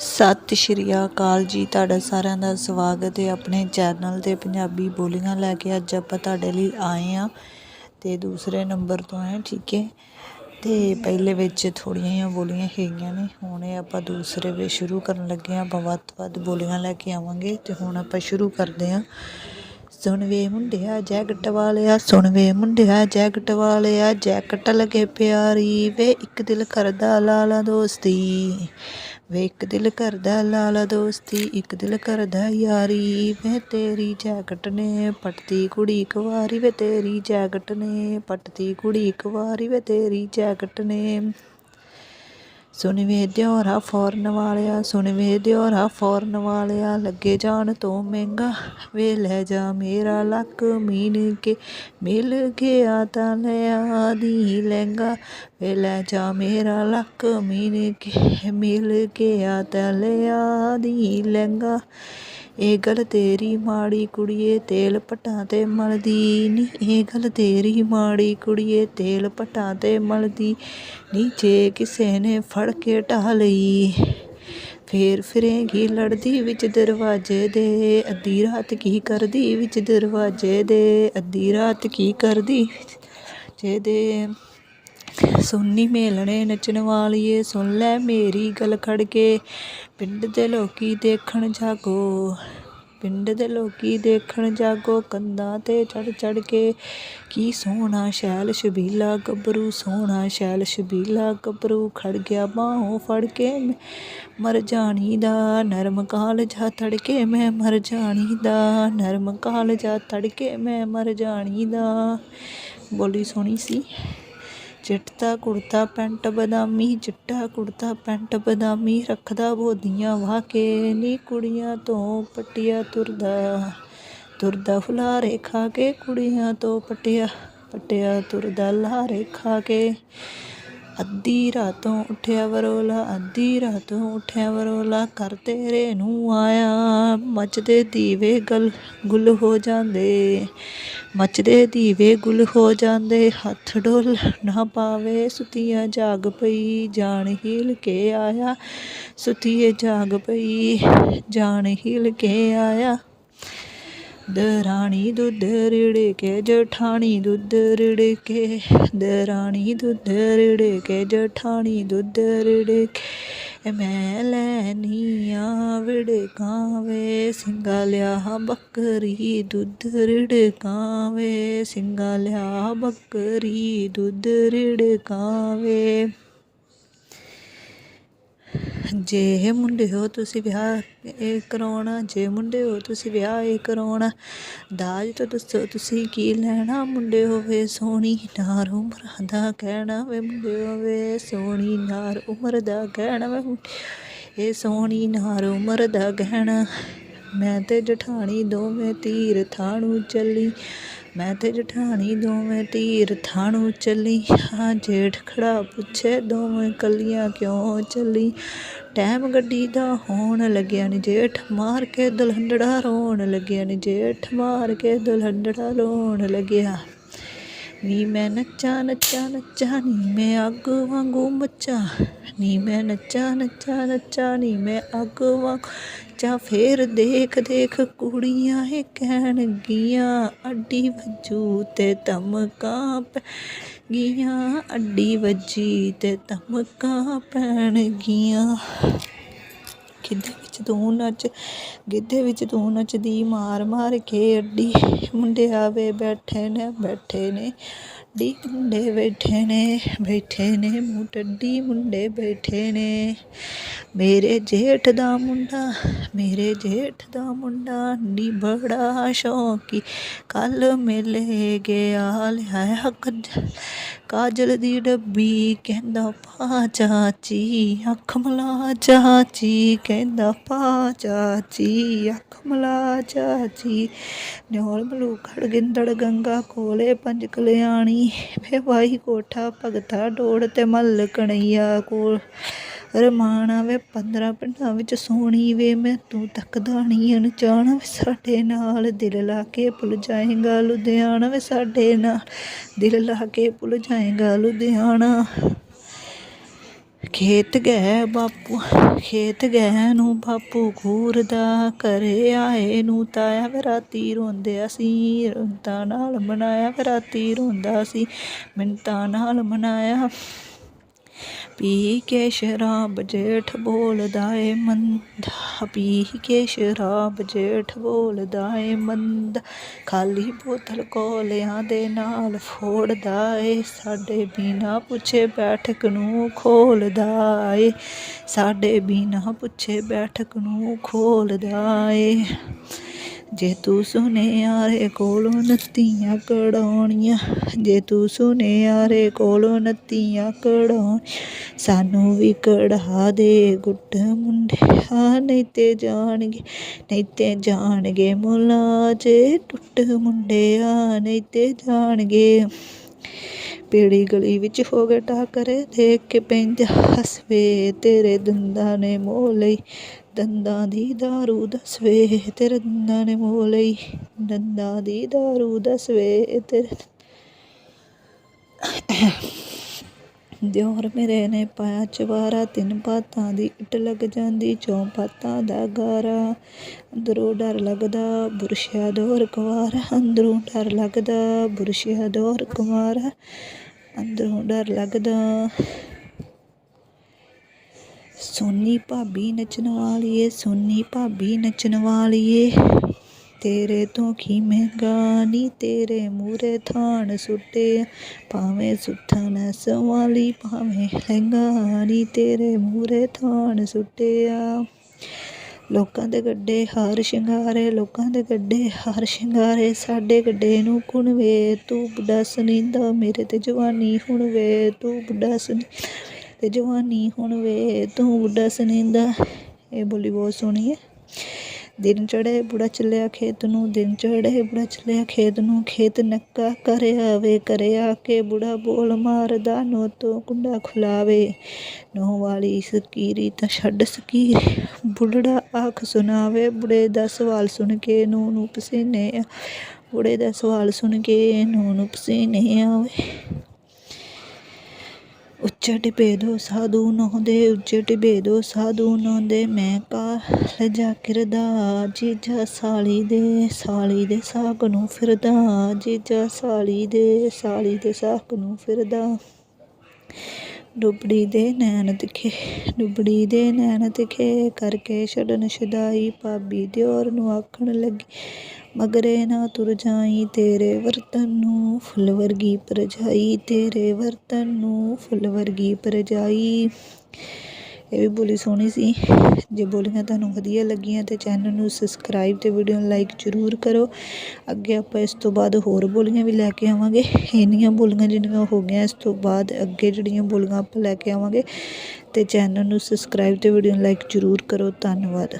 ਸਤਿ ਸ਼੍ਰੀ ਅਕਾਲ ਜੀ। ਤੁਹਾਡਾ ਸਾਰਿਆਂ ਦਾ ਸਵਾਗਤ ਹੈ ਆਪਣੇ ਚੈਨਲ ਤੇ ਪੰਜਾਬੀ ਬੋਲੀਆਂ ਲੈ ਕੇ। ਅੱਜ ਆਪਾਂ ਤੁਹਾਡੇ ਲਈ ਆਏ ਆ ਤੇ ਦੂਸਰੇ ਨੰਬਰ ਤੋਂ ਹੈ, ਠੀਕ ਹੈ? ਤੇ ਪਹਿਲੇ ਵਿੱਚ ਥੋੜੀਆਂ ਜਿਹੀਆਂ ਬੋਲੀਆਂ ਹੈਗੀਆਂ ਨੇ। ਹੁਣ ਇਹ ਆਪਾਂ ਦੂਸਰੇ ਵਿੱਚ ਸ਼ੁਰੂ ਕਰਨ ਲੱਗੇ ਆ ਆਪਾਂ ਵੱਧ ਤੋਂ ਵੱਧ ਬੋਲੀਆਂ ਲੈ ਕੇ ਆਵਾਂਗੇ ਤੇ ਹੁਣ ਆਪਾਂ ਸ਼ੁਰੂ ਕਰਦੇ ਆ ਸੁਣ ਵੇ ਮੁੰਡਿਆ ਜੈਕਟ ਵਾਲਿਆ ਸੁਣ ਵੇ ਮੁੰਡਿਆ ਜੈਕਟ ਵਾਲਿਆ ਜੈਕਟ ਲਗੇ ਪਿਆਰੀ ਵੇ, ਇੱਕ ਦਿਲ ਕਰਦਾ ਲਾਲਾ ਦੋਸਤੀ। ਵੇ ਇੱਕ ਦਿਲ ਕਰਦਾ ਲਾਲਾ ਦੋਸਤੀ, ਇੱਕ ਦਿਲ ਕਰਦਾ ਯਾਰੀ। ਵੇ ਤੇਰੀ ਜੈਕਟ ਨੇ ਪਟਦੀ ਕੁੜੀ ਕੁਵਾਰੀ, ਵੇ ਤੇਰੀ ਜੈਕਟ ਨੇ ਪਟਦੀ ਕੁੜੀ ਕੁਵਾਰੀ, ਵੇ ਤੇਰੀ ਜੈਕਟ ਨੇ। ਸੁਣ ਵੇ ਦਿਓਰਾ ਫੌਰਨ ਵਾਲਿਆ ਸੁਣ ਵੇ ਦਿਓਰਾ ਫੌਰਨ ਵਾਲਿਆ, ਲੱਗੇ ਜਾਣ ਤੋਂ ਮਹਿੰਗਾ ਵੇ ਲੈ ਜਾ ਮੇਰਾ ਲੱਕ ਮੀਨ ਕੇ, ਮਿਲ ਗਿਆ ਤਾਂ ਲਿਆ ਦੀ ਲਹਿੰਗਾ ਵੇ ਲੈ ਜਾ ਮੇਰਾ ਲੱਕ ਮੀਨ ਕੇ, ਮਿਲ ਗਿਆ ਤਾਂ ਲਿਆ ਦੀ ਲਹਿੰਗਾ ਇਹ ਗੱਲ ਤੇਰੀ ਮਾੜੀ ਕੁੜੀਏ, ਤੇਲ ਪਟਾਂ ਤੇ ਮਲਦੀ ਨੀ। ਇਹ ਗੱਲ ਤੇਰੀ ਮਾੜੀ ਕੁੜੀਏ, ਤੇਲ ਪਟਾਂ ਤੇ ਮਲਦੀ ਨੀਚੇ ਕਿਸੇ ਨੇ ਫੜ ਕੇ ਢਾਹ ਲਈ, ਫੇਰ ਫਿਰੇਗੀ ਲੜਦੀ ਵਿੱਚ ਦਰਵਾਜ਼ੇ ਦੇ। ਅੱਧੀ ਰਾਤ ਕੀ ਕਰਦੀ ਵਿੱਚ ਦਰਵਾਜ਼ੇ ਦੇ? ਅੱਧੀ ਰਾਤ ਕੀ ਕਰਦੀ ਜੇ ਦੇ? ਸੁਣਨੀ ਮੇਲਣੇ ਨੱਚਣ ਵਾਲੀਏ, ਸੁਣ ਲੈ ਮੇਰੀ ਗੱਲ ਖੜ ਕੇ ਪਿੰਡ ਦੇ ਲੋਕੀ ਦੇਖਣ ਜਾਗੋ, ਪਿੰਡ ਦੇ ਲੋਕੀ ਦੇਖਣ ਜਾਗੋ, ਕੰਧਾਂ ਤੇ ਚੜ ਚੜ ਕੇ ਕੀ ਸੋਹਣਾ ਸ਼ੈਲ ਸ਼ਬੀਲਾ ਗੱਭਰੂ, ਸੋਹਣਾ ਸ਼ੈਲ ਸ਼ਬੀਲਾ ਗੱਭਰੂ, ਖੜ ਗਿਆ ਬਾਹੋਂ ਫੜ ਕੇ ਮੈਂ ਮਰ ਜਾਣੀ ਦਾ, ਨਰਮ ਕਾਲ ਜਾ ਤੜਕੇ ਮੈਂ ਮਰ ਜਾਣੀ ਦਾ, ਨਰਮ ਕਾਲ ਜਾ ਤੜਕੇ ਮੈਂ ਮਰ ਜਾਣੀ ਦਾ। ਬੋਲੀ ਸੋਹਣੀ ਸੀ। ਚਿੱਟਾ ਕੁੜਤਾ ਪੈਂਟ ਬਦਾਮੀ, ਚਿੱਟਾ ਕੁੜਤਾ ਪੈਂਟ ਬਦਾਮੀ ਰੱਖਦਾ ਬੋਦੀਆਂ ਵਾਹ ਕੇ ਨੀ ਕੁੜੀਆਂ ਤੋਂ ਪਟਿਆ ਤੁਰਦਾ। ਤੁਰਦਾ ਫੁਲਾਰੇ ਖਾ ਕੇ ਕੁੜੀਆਂ ਤੋਂ ਪਟਿਆ ਪਟਿਆ ਤੁਰਦਾ ਲਾਰੇ ਖਾ ਕੇ। ਅੱਧੀ ਰਾਤੋਂ ਉੱਠਿਆ ਵਰੋਲਾ, ਅੱਧੀ ਰਾਤੋਂ ਉੱਠਿਆ ਵਰੋਲਾ ਕਰ ਤੇਰੇ ਨੂੰ ਆਇਆ, ਮੱਚਦੇ ਦੀਵੇ ਗਲ ਗੁੱਲ ਹੋ ਜਾਂਦੇ। ਮੱਚਦੇ ਦੀਵੇ ਗੁੱਲ ਹੋ ਜਾਂਦੇ, ਹੱਥ ਡੋਲ ਨਾ ਪਾਵੇ, ਸੁਤੀਆਂ ਜਾਗ ਪਈ, ਜਾਣ ਹਿਲ ਕੇ ਆਇਆ, ਸੁਤੀਏ ਜਾਗ ਪਈ, ਜਾਣ ਹਿਲ ਕੇ ਆਇਆ। ਦਰਾਣੀ ਦੁੱਧ ਰਿੜ ਕੇ ਜਠਾਣੀ ਦੁੱਧ ਰਿੜ ਕੇ ਦਰਾਣੀ ਦੁੱਧ ਰਿੜ ਕੇ ਜਠਾਣੀ ਦੁੱਧ ਰੜ ਕੇ ਮੈਂ ਲੈਨੀ ਆ ਵਿੜਕਾਵੇ ਸਿੰਘਾ ਲਿਆ ਬੱਕਰੀ ਦੁੱਧ ਰਿੜਕਾਵੇ ਸਿੰਘਾ ਲਿਆ ਬੱਕਰੀ ਦੁੱਧ ਰਿੜਕਾਵੇ ਜੇ ਮੁੰਡੇ ਹੋ ਤੁਸੀਂ ਵਿਆਹ ਇਹ ਕਰਾਉਣਾ, ਜੇ ਮੁੰਡੇ ਹੋ ਤੁਸੀਂ ਵਿਆਹ ਇਹ ਕਰਾਉਣਾ, ਦਾਜ ਤਾਂ ਦੱਸੋ ਤੁਸੀਂ ਕੀ ਲੈਣਾ ਮੁੰਡੇ ਹੋਵੇ, ਸੋਹਣੀ ਨਾਰ ਉਮਰ ਦਾ ਕਹਿਣਾ ਵੇ ਮੁੰਡੇ ਹੋਵੇ, ਸੋਹਣੀ ਨਾਰ ਉਮਰ ਦਾ ਕਹਿਣਾ ਵੇ ਇਹ ਸੋਹਣੀ ਨਾਰ ਉਮਰ ਦਾ ਕਹਿਣਾ। ਮੈਂ ਤੇ ਜਠਾਣੀ ਦੋਵੇਂ ਤੀਰ ਥਾਣੂ ਚੱਲੀ ਮੈਂ ਤੇ ਜਠਾਣੀ ਦੋਵੇਂ ਤੀਰ ਥਾਣੂ ਚੱਲੀ ਹਾਂ। ਜੇਠ ਖੜਾ ਪੁੱਛੇ, ਦੋਵੇਂ ਕੱਲੀਆਂ ਕਿਉਂ ਚੱਲੀ? ਟਾਈਮ ਗੱਡੀ ਦਾ ਹੋਣ ਲੱਗਿਆ ਨੀ ਜੇਠ, ਮਾਰ ਕੇ ਦੁਲਹੰਡੜਾ ਰੋਣ ਲੱਗਿਆ ਨੀ ਜੇਠ, ਮਾਰ ਕੇ ਦੁਲਹੰਡੜਾ ਰੋਣ ਲੱਗਿਆ। ਨੀ ਮੈਂ ਨੱਚਾ ਨੱਚਾ ਨੱਚਾ, ਨੀ ਮੈਂ ਅੱਗ ਵਾਂਗੂ ਮੱਚਾ। ਨੀ ਮੈਂ ਨੱਚਾ ਨੱਚਾ ਨੱਚਾ, ਨੀ ਮੈਂ ਅੱਗ ਵਾਂਗੂ ਚਾ ਫੇਰ ਦੇਖ ਦੇਖ ਕੁੜੀਆਂ ਇਹ ਕਹਿਣਗੀਆਂ, ਅੱਡੀ ਵੱਜੂ ਤੇ ਧਮਕਾਂ ਪੈ ਗੀਆਂ ਅੱਡੀ ਵੱਜੀ ਤੇ ਧਮਕਾਂ ਪੈਣਗੀਆਂ। ਗਿੱਧੇ ਵਿੱਚ ਤੂੰ ਨੱਚ, ਗਿੱਧੇ ਵਿੱਚ ਤੂੰ ਨੱਚਦੀ, ਮਾਰ ਮਾਰ ਕੇ ਅੱਡੀ। ਮੁੰਡੇ ਆਵੇ ਬੈਠੇ ਨੇ ਬੈਠੇ ਨੇ ਡੀ ਮੁੰਡੇ ਬੈਠੇ ਨੇ ਬੈਠੇ ਨੇ ਮੂੰਹ ਟੱਡੀ ਮੁੰਡੇ ਬੈਠੇ ਨੇ। ਮੇਰੇ ਜੇਠ ਦਾ ਮੁੰਡਾ, ਮੇਰੇ ਜੇਠ ਦਾ ਮੁੰਡਾ ਨੀ ਬੜਾ ਸ਼ੌਕੀ। ਕੱਲ ਮਿਲੇ ਗਿਆ, ਲਿਆਇਆ ਕੱਜ ਕਾਜਲ ਦੀ ਡੱਬੀ ਕਹਿੰਦਾ, ਪਾ ਚਾਚੀ, ਅੱਖ ਮਲਾ ਚਾਚੀ। ਕਹਿੰਦਾ, ਪਾ ਚਾਚੀ, ਅੱਖ ਮਲਾ ਚਾਚੀ। ਨਿਓਲ ਮਲੂ ਗਿੰਦੜ ਗੰਗਾ ਕੋਲੇ ਪੰਜ ਕਲਿਆਣੀ। ਵੇ ਵਾਈ ਕੋਠਾ ਭਗਤਾ ਡੋੜ ਤੇ ਮੱਲ ਕਣਈਆ ਕੋਲ। ਰਮਾਣਾ ਵੇ 15 ਪਿੰਡਾਂ ਵਿੱਚ ਸੋਹਣੀ ਵੇ, ਮੈਂ ਤੂੰ ਤੱਕਦਾ ਨਹੀਂ ਅਣਜਾਣ ਵੇ ਸਾਡੇ ਨਾਲ। ਦਿਲ ਲਾ ਕੇ ਭੁੱਲ ਜਾਏਗਾ ਲੁਧਿਆਣਾ ਵੇ ਸਾਡੇ ਨਾਲ। ਦਿਲ ਲਾ ਕੇ ਭੁੱਲ ਜਾਏਗਾ ਲੁਧਿਆਣਾ। ਖੇਤ ਗਏ ਬਾਪੂ, ਖੇਤ ਗਏ ਨੂੰ ਬਾਪੂ ਘੂਰਦਾ ਕਰੇ ਆਏ ਨੂੰ ਤਾਇਆ ਵੇ ਰਾਤੀ ਰੋਂਦਿਆ ਸੀ ਮਿੰਨਤਾਂ ਨਾਲ ਮਨਾਇਆ ਵੇ ਰਾਤੀ ਰੋਂਦਾ ਸੀ, ਮਿੰਨਤਾਂ ਨਾਲ ਮਨਾਇਆ। ਪੀ ਕੇ ਸ਼ਰਾਬ ਜੇਠ ਬੋਲਦਾ ਏ ਮੰਦਾ, ਪੀ ਕੇ ਸ਼ਰਾਬ ਜੇਠ ਬੋਲਦਾ ਏ ਮੰਦਾ, ਖਾਲੀ ਬੋਤਲ ਕੋਲਿਆਂ ਦੇ ਨਾਲ ਫੋੜਦਾ ਏ, ਸਾਡੇ ਬਿਨਾ ਪੁੱਛੇ ਬੈਠਕ ਨੂੰ ਖੋਲਦਾ ਏ, ਸਾਡੇ ਬਿਨਾ ਪੁੱਛੇ ਬੈਠਕ ਨੂੰ ਖੋਲਦਾ ਏ। ਜੇ ਤੂੰ ਸੁਨਿਆਰੇ ਕੋਲੋਂ ਨੱਤੀਆਂ ਕਢਾਉਣੀਆਂ, ਜੇ ਤੂੰ ਸੁਨਿਆਰੇ ਕੋਲੋਂ ਨੱਤੀਆਂ ਕਢਾਉਣ, ਸਾਨੂੰ ਵੀ ਕਢਾ ਦੇ ਗੁੱਟ ਮੁੰਡਿਆ, ਨਹੀਂ ਤੇ ਜਾਣਗੇ, ਨਹੀਂ ਤੇ ਜਾਣਗੇ ਮੁਲਾ ਮੁਲਾਜੇ ਟੁੱਟ ਮੁੰਡਿਆ, ਨਹੀਂ ਤੇ ਜਾਣਗੇ। ਪੀੜੀ ਗਲੀ ਵਿੱਚ ਹੋ ਗਿਆ ਟਾਕਰੇ, ਦੇਖ ਕੇ ਪੈਂਦਾ ਹਸਵੇ, ਤੇਰੇ ਦੰਦਾਂ ਨੇ ਮੋਹ ਲਈ ਦੰਦਾਂ ਦੀ ਦਾਰੂ ਦਸਵੇ ਤੇਰੇ ਦੰਦਾਂ ਨੇ ਮੋਹ ਲਈ ਦੰਦਾਂ ਦੀ ਦਾਰੂ ਦਸਵੇ ਤੇਰੇ ਦਿਓਰ ਮੇਰੇ ਨੇ ਪਾਇਆ ਚਵਾਰਾ ਤਿੰਨ ਪਾਤਾਂ ਦੀ ਇੱਟ ਲੱਗ ਜਾਂਦੀ, ਚੌਂ ਪਾਤਾਂ ਦਾ ਗਾਰਾ। ਅੰਦਰੋਂ ਡਰ ਲੱਗਦਾ, ਬੁਰਸ਼ਿਆ ਦੋਰ ਕੁਵਾਰਾ। ਅੰਦਰੋਂ ਡਰ ਲੱਗਦਾ, ਬੁਰਸ਼ਿਆ ਦੋਰ ਕੁਵਾਰਾ। ਅੰਦਰੋਂ ਡਰ ਲੱਗਦਾ ਸੋਨੀ ਭਾਬੀ ਨੱਚਣ ਵਾਲੀਏ, ਸੋਨੀ ਭਾਬੀ ਨੱਚਣ ਵਾਲੀਏ। ਏ ਤੇਰੇ ਤੋਂ ਕੀ ਮਹਿੰਗਾ ਨੀ, ਤੇਰੇ ਮੂਰੇ ਥਾਣ ਸੁੱਟੇ। ਭਾਵੇਂ ਸੁੱਥਣ ਸਵਾਲੀ, ਭਾਵੇਂ ਲਹਿੰਗਾ ਨੀ, ਤੇਰੇ ਮੂਰੇ ਥਾਣ ਸੁੱਟਿਆ। ਲੋਕਾਂ ਦੇ ਗੱਡੇ ਹਾਰ ਸ਼ਿੰਗਾਰੇ, ਲੋਕਾਂ ਦੇ ਗੱਡੇ ਹਾਰ ਸ਼ਿੰਗਾਰੇ। ਸਾਡੇ ਗੱਡੇ ਨੂੰ ਕੁਣ ਵੇ? ਤੂੰ ਬੁੱਢਾ ਸੁਨੀਂਦਾ ਮੇਰੇ ਤੇ ਜਵਾਨੀ ਹੁਣ ਵੇ? ਤੂੰ ਬੁੱਢਾ ਸੁਨੀ ਤੇ ਜਵਾਨੀ ਹੁਣ ਵੇ, ਤੂੰ ਬੁੱਢਾ ਸੁਨੀਂਦਾ। ਇਹ ਬੋਲੀ ਬਹੁਤ ਸੋਹਣੀ ਹੈ। ਦਿਨ ਚੜੇ ਬੁੜਾ ਚੱਲਿਆ ਖੇਤ ਨੂੰ, ਦਿਨ ਚੜੇ ਬੁੜਾ ਚੱਲਿਆ ਖੇਤ ਨੂੰ, ਖੇਤ ਨੱਕਾ ਕਰਿਆ ਵੇ, ਕਰਿਆ ਕੇ ਬੁੜਾ ਬੋਲ ਮਾਰਦਾ ਨੋ ਤੋਂ ਕੁੰਡਾ ਖੁਲਾਵੇ। ਨੋ ਵਾਲੀ ਸਕੀਰੀ ਤਾਂ ਛੱਡ ਸਕੀਰੀ, ਬੁੱਢੜਾ ਆਖ ਸੁਣਾਵੇ। ਬੁੜੇ ਦਾ ਸਵਾਲ ਸੁਣ ਕੇ ਨੂੰ ਨੂੰ ਪਸੀਨੇ ਆ, ਬੁੜੇ ਦਾ ਸਵਾਲ ਸੁਣ ਕੇ ਨੂੰ ਨੂੰ ਪਸੀਨੇ ਆਵੇ। ਉੱਚੇ ਟਿਬੇ ਦੋ ਸਾਧੂ ਨਹੁੰਦੇ ਉੱਚੇ ਟਿਬੇ ਦੋ ਸਾਧੂ ਨਹੁੰਦੇ ਮੈਂ ਕਾਲ ਜਾਕਿਰਦਾ ਜੀਜਾ ਸਾਲੀ ਦੇ ਸਾਲੀ ਦੇ ਸਾਕ ਨੂੰ ਫਿਰਦਾ। ਜੀਜਾ ਸਾਲੀ ਦੇ ਸਾਲੀ ਦੇ ਸਾਕ ਨੂੰ ਫਿਰਦਾ। ਡੁਬੜੀ ਦੇ ਨੈਣ ਤਿਖੇ, ਡੁੱਬੜੀ ਦੇ ਨੈਣ ਤਿਖੇ ਕਰਕੇ ਛੱਡਣ ਛਦਾਈ ਭਾਬੀ ਦਿਓਰ ਨੂੰ ਆਖਣ ਲੱਗੀ, ਮਗਰੇ ਨਾ ਤੁਰ ਜਾਈ ਤੇਰੇ ਵਰਤਨ ਨੂੰ, ਫੁੱਲ ਵਰਗੀ ਪਰਜਾਈ ਤੇਰੇ ਵਰਤਨ ਨੂੰ, ਫੁੱਲ ਵਰਗੀ ਪਰਜਾਈ। ਇਹ ਵੀ ਬੋਲੀ ਸੋਹਣੀ ਸੀ। ਜੇ ਬੋਲੀਆਂ ਤੁਹਾਨੂੰ ਵਧੀਆ ਲੱਗੀਆਂ ਤੇ ਚੈਨਲ ਨੂੰ ਸਬਸਕ੍ਰਾਈਬ ਤੇ ਵੀਡੀਓ ਨੂੰ ਲਾਈਕ ਜ਼ਰੂਰ ਕਰੋ। ਅੱਗੇ ਆਪਾਂ ਇਸ ਤੋਂ ਬਾਅਦ ਹੋਰ ਬੋਲੀਆਂ ਵੀ ਲੈ ਕੇ ਆਵਾਂਗੇ। ਇੰਨੀਆਂ ਬੋਲੀਆਂ ਜਿਹੜੀਆਂ ਹੋ ਗਈਆਂ, ਇਸ ਤੋਂ ਬਾਅਦ ਅੱਗੇ ਜਿਹੜੀਆਂ ਬੋਲੀਆਂ ਆਪਾਂ ਲੈ ਕੇ ਆਵਾਂਗੇ ਤੇ ਚੈਨਲ ਨੂੰ ਸਬਸਕ੍ਰਾਈਬ ਤੇ ਵੀਡੀਓ ਨੂੰ ਲਾਈਕ ਜ਼ਰੂਰ ਕਰੋ। ਧੰਨਵਾਦ।